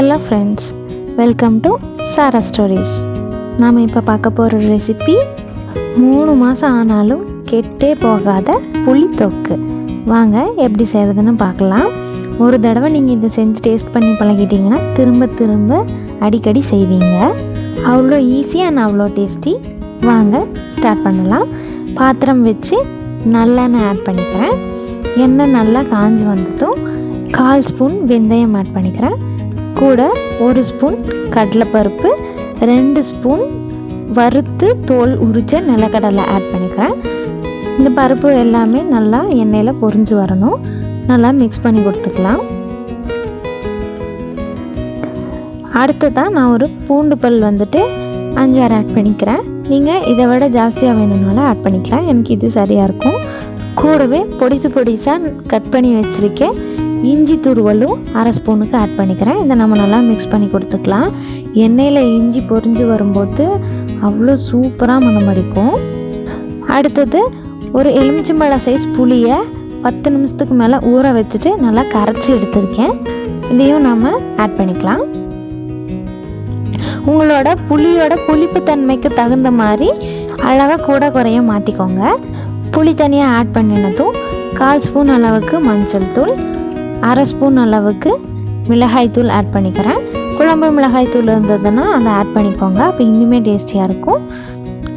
Hello friends welcome to Sara stories நாம் இப்போ பார்க்க போகிற ரெசிபி மூணு மாதம் ஆனாலும் கெட்டே போகாத புளி தொக்கு வாங்க எப்படி செய்கிறதுன்னு பார்க்கலாம். ஒரு தடவை நீங்கள் இதை செஞ்சு டேஸ்ட் பண்ணி பழகிட்டீங்கன்னா திரும்ப திரும்ப அடிக்கடி செய்வீங்க. அவ்வளோ ஈஸியாக நான் அவ்வளோ டேஸ்டி வாங்க ஸ்டார்ட் பண்ணலாம். பாத்திரம் வச்சு நல்லெண்ணெய் ஆட் பண்ணிக்கிறேன். எண்ணெய் நல்லா காஞ்சி வந்ததும் கால் ஸ்பூன் வெந்தயம் ஆட் பண்ணிக்கிறேன். கூட ஒரு ஸ்பூன் கடலைப்பருப்பு ரெண்டு ஸ்பூன் வறுத்து தோல் உரிச்ச நிலக்கடலை ஆட் பண்ணிக்கிறேன். இந்த பருப்பு எல்லாமே நல்லா எண்ணெயில் பொரிஞ்சு வரணும். நல்லா மிக்ஸ் பண்ணி கொடுத்துக்கலாம். அடுத்ததான் நான் ஒரு பூண்டு பல் வந்துட்டு அஞ்சாறு ஆட் பண்ணிக்கிறேன். நீங்கள் இதை விட ஜாஸ்தியாக வேணும்னாலும் ஆட் பண்ணிக்கலாம். எனக்கு இது சரியாக இருக்கும். கூடவே பொடிசு பொடிசாக கட் பண்ணி வச்சுருக்கேன். இஞ்சி துருவலும் அரை ஸ்பூனுக்கு ஆட் பண்ணிக்கிறேன். இதை நம்ம நல்லா மிக்ஸ் பண்ணி கொடுத்துக்கலாம். எண்ணெயில் இஞ்சி பொறிஞ்சு வரும்போது அவ்வளோ சூப்பராக மனம் அடிக்கும். அடுத்தது ஒரு எலுமிச்சம்பழம் சைஸ் புளியை பத்து நிமிஷத்துக்கு மேலே ஊற வச்சுட்டு நல்லா கரைச்சி எடுத்திருக்கேன். இதையும் நம்ம ஆட் பண்ணிக்கலாம். உங்களோட புளியோட புளிப்பு தன்மைக்கு தகுந்த மாதிரி அளவாக கூட குறைய மாற்றிக்கோங்க புளி தனியாக ஆட் பண்ணினதும் கால் ஸ்பூன் அளவுக்கு மஞ்சள் தூள் அரை ஸ்பூன் அளவுக்கு மிளகாய் தூள் ஆட் பண்ணிக்கிறேன். குழம்பு மிளகாய் தூள் இருந்ததுன்னா அதை ஆட் பண்ணிக்கோங்க. அப்போ இன்னுமே டேஸ்டியாக இருக்கும்.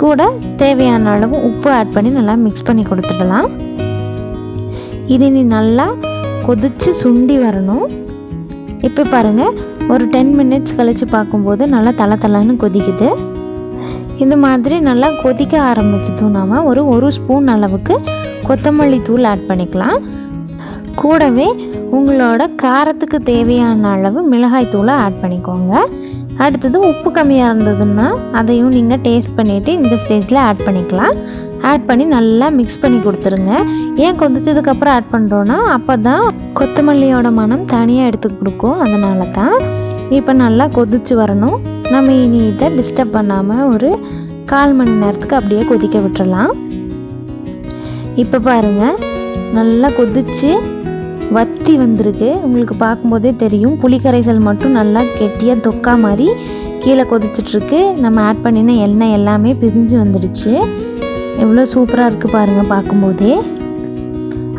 கூட தேவையான அளவு உப்பு ஆட் பண்ணி நல்லா மிக்ஸ் பண்ணி கொடுத்துடலாம். இது நீ நல்லா கொதிச்சு சுண்டி வரணும். இப்போ பாருங்கள் ஒரு டென் மினிட்ஸ் கழித்து பார்க்கும்போது நல்லா தலை தலைன்னு கொதிக்குது. இந்த மாதிரி நல்லா கொதிக்க ஆரம்பிச்சதும் நாம ஒரு ஒரு ஸ்பூன் அளவுக்கு கொத்தமல்லி தூள் ஆட் பண்ணிக்கலாம். கூடவே உங்களோட காரத்துக்கு தேவையான அளவு மிளகாய் தூளை ஆட் பண்ணிக்கோங்க. அடுத்தது உப்பு கம்மியாக இருந்ததுன்னா அதையும் நீங்கள் டேஸ்ட் பண்ணிவிட்டு இந்த ஸ்டேஜில் ஆட் பண்ணிக்கலாம். ஆட் பண்ணி நல்லா மிக்ஸ் பண்ணி கொடுத்துருங்க. ஏன் கொதிச்சதுக்கப்புறம் ஆட் பண்ணுறோன்னா அப்போ தான் கொத்தமல்லியோட மனம் தனியாக எடுத்து கொடுக்கும். அதனால தான் இப்போ நல்லா கொதிச்சு வரணும். நம்ம இனி இதை டிஸ்டர்ப் பண்ணாமல் ஒரு கால் மணி நேரத்துக்கு அப்படியே கொதிக்க விட்டுறலாம். இப்போ பாருங்கள் நல்லா கொதிச்சு வத்தி வந்திருக்கு. உங்களுக்கு பார்க்கும்போதே தெரியும். புளிக்கரைசல் மட்டும் நல்லா கெட்டியாக தொக்கா மாதிரி கீழே கொதிச்சிட்ருக்கு. நம்ம ஆட் பண்ணின எண்ணெய் எல்லாமே பிரிஞ்சு வந்துடுச்சு. எவ்வளோ சூப்பராக இருக்குது பாருங்கள் பார்க்கும்போதே.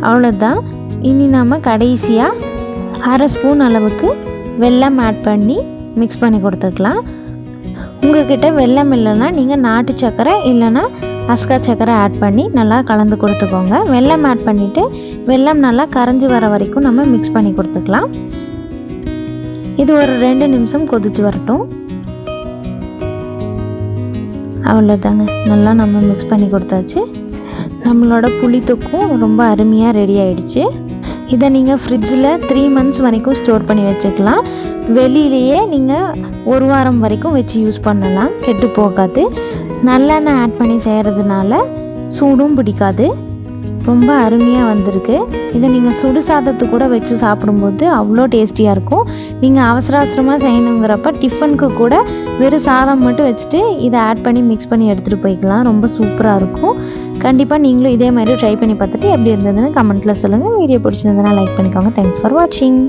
அவ்வளோதான். இனி நம்ம கடைசியாக அரை ஸ்பூன் அளவுக்கு வெல்லம் ஆட் பண்ணி மிக்ஸ் பண்ணி கொடுத்துக்கலாம். உங்கள்கிட்ட வெல்லம் இல்லைன்னா நீங்கள் நாட்டு சர்க்கரை இல்லைன்னா அஸ்கா சர்க்கரை ஆட் பண்ணி நல்லா கலந்து கொடுத்துக்கோங்க. வெல்லம் ஆட் பண்ணிவிட்டு வெல்லம் நல்லா கரைஞ்சி வர வரைக்கும் நம்ம மிக்ஸ் பண்ணி கொடுத்துக்கலாம். இது ஒரு ரெண்டு நிமிஷம் கொதிச்சு வரட்டும். அவ்வளோதாங்க நல்லா நம்ம மிக்ஸ் பண்ணி கொடுத்தாச்சு. நம்மளோட புளித்துக்கும் ரொம்ப அருமையாக ரெடி ஆயிடுச்சு. இதை நீங்கள் ஃப்ரிட்ஜில் த்ரீ மந்த்ஸ் வரைக்கும் ஸ்டோர் பண்ணி வச்சுக்கலாம். வெளியிலேயே நீங்கள் ஒரு வாரம் வரைக்கும் வச்சு யூஸ் பண்ணலாம். கெட்டு போகாது. நல்லெண்ணெய் ஆட் பண்ணி செய்கிறதுனால சூடும் பிடிக்காது. ரொம்ப அருமையாக வந்திருக்கு. இதை நீங்கள் சுடு சாதத்து கூட வச்சு சாப்பிடும்போது அவ்வளோ டேஸ்டியாக இருக்கும். நீங்கள் அவசர அவசரமாக செய்யணுங்கிறப்ப டிஃபனுக்கு கூட வெறும் சாதம் மட்டும் வச்சுட்டு இதை ஆட் பண்ணி மிக்ஸ் பண்ணி எடுத்துகிட்டு போய்க்கலாம். ரொம்ப சூப்பராக இருக்கும். கண்டிப்பாக நீங்களும் இதே மாதிரி ட்ரை பண்ணி பார்த்துட்டு எப்படி இருந்ததுன்னு கமெண்ட்டில் சொல்லுங்கள் வீடியோ பிடிச்சிருந்ததுன்னா லைக் பண்ணிக்கோங்க. தேங்க்ஸ் ஃபார் வாட்சிங்